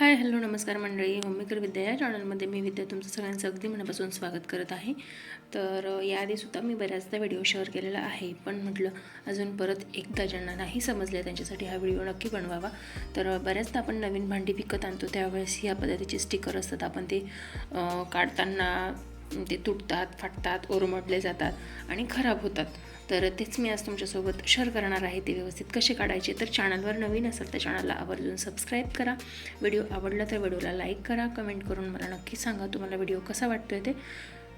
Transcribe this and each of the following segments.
Hi hello नमस्कार मंडळी. मम्मीकर विद्या या चॅनलमध्ये मी विद्या तुमचं सगळ्यांचं अगदी मनापासून स्वागत करत आहे. तर याआधीसुद्धा मी बऱ्याचदा व्हिडिओ शेअर केलेला आहे पण म्हटलं अजून परत एकदा ज्यांना नाही समजले त्यांच्यासाठी हा व्हिडिओ नक्की बनवावा. तर बऱ्याचदा आपण नवीन भांडी विकत आणतो त्यावेळेस या पद्धतीचे स्टिकर असतात. आपण ते काढताना ते तुटतात फाटतात ओरमडले जातात आणि खराब होतात. तर तेच मी आज तुमच्यासोबत शेअर करणार आहे. ते व्यवस्थित कसे काढायचे तर चॅनलवर नवीन असेल तर चॅनलला आवर्जून सबस्क्राईब करा. व्हिडिओ आवडला तर व्हिडिओला लाईक करा. कमेंट करून मला नक्की सांगा तुम्हाला व्हिडिओ कसा वाटतो आहे ते.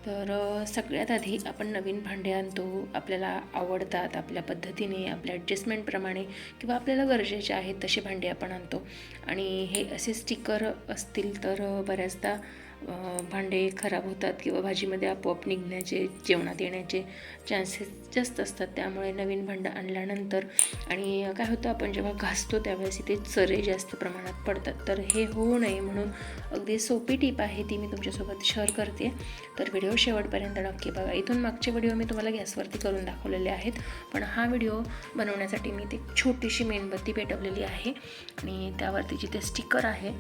तर सगळ्यात आधी आपण नवीन भांडे आणतो. आपल्याला आवडतात आपल्या पद्धतीने आपल्या ॲडजस्टमेंटप्रमाणे किंवा आपल्याला गरजेचे आहेत तसे भांडे आपण आणतो. आणि हे असे स्टिकर असतील तर बऱ्याचदा भांडे खराब होतात किंवा भाजीमध्ये आपोआप निघण्याचे जेवणात येण्याचे चान्सेस जास्त असतात. त्यामुळे नवीन भांडं आणल्यानंतर आणि काय होतं आपण जेव्हा घासतो त्यावेळेस इथे चरे जास्त प्रमाणात पडतात. तर हे होऊ नये म्हणून अगदी सोपी टीप आहे ती मी तुमच्यासोबत शेअर करते. तर व्हिडिओ शेवटपर्यंत नक्की बघा. इथून मागचे व्हिडिओ मी तुम्हाला गॅसवरती करून दाखवलेले आहेत. पण हा व्हिडिओ बनवण्यासाठी मी ते छोटीशी मेणबत्ती पेटवलेली आहे आणि त्यावरती जिथे स्टिकर आहे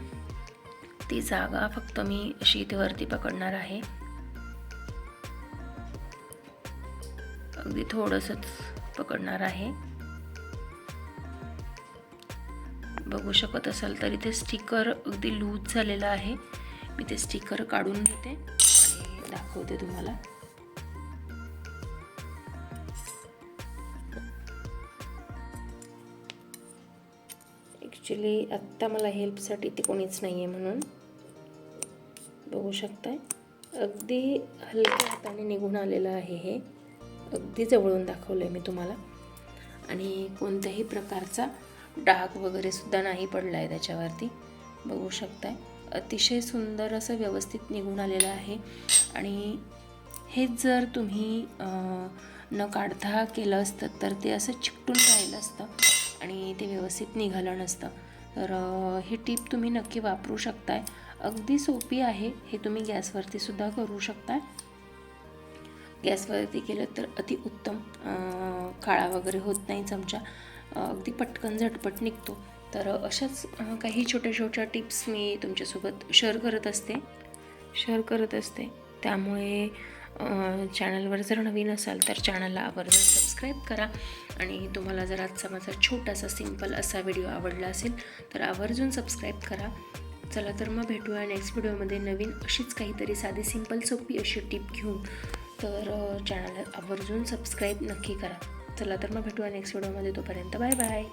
ती जागा फक्त मी अशी इथे वरती पकडणार आहे. अगदी थोडंसंच पकडणार आहे. बघू शकत असाल तर इथे स्टिकर अगदी लूज झालेला आहे. मी ते स्टिकर काढून घेते आणि दाखवते तुम्हाला. ॲक्च्युली आत्ता मला हेल्पसाठी ते कोणीच नाही आहे म्हणून. बघू शकताय. अगदी हलक्या हाताने निघून आलेलं आहे हे. अगदी जवळून दाखवलं आहे मी तुम्हाला. आणि कोणत्याही प्रकारचा डाग वगैरे सुद्धा नाही पडला आहे त्याच्यावरती. बघू शकताय. अतिशय सुंदर असं व्यवस्थित निघून आलेलं आहे. आणि हेच जर तुम्ही न काढता केलं असतं तर ते असं चिकटून राहिलं असतं. आणि ते व्यवस्थित निघालं नसतं. तर ही टीप तुम्ही नक्की वापरू शकताय. अगदी सोपी आहे हे तुम्ही गॅसवरती सुद्धा करू शकताय. गॅसवरती केलं तर अति उत्तम काळा वगैरे होत नाही चमचा. अगदी पटकन झटपट निघतो. तर अशाच काही छोट्या छोट्या टिप्स मी तुमच्यासोबत शेअर करत असते. शेअर करत असते. त्यामुळे चॅनलवर जर नवीन असाल तर चॅनलला आवर्जून सबस्क्राईब करा आणि तुम्हाला जर आजचा माझा छोटासा सिंपल असा व्हिडिओ आवडला असेल तर आवर्जून सबस्क्राईब करा. चला तर मग भेटूया नेक्स्ट व्हिडिओमध्ये. नवीन अशीच काहीतरी साधी सिंपल सोपी अशी टिप घेऊन. तर चॅनलला आवर्जून सबस्क्राईब नक्की करा. चला तर मग भेटूया नेक्स्ट व्हिडिओमध्ये. तोपर्यंत बाय बाय.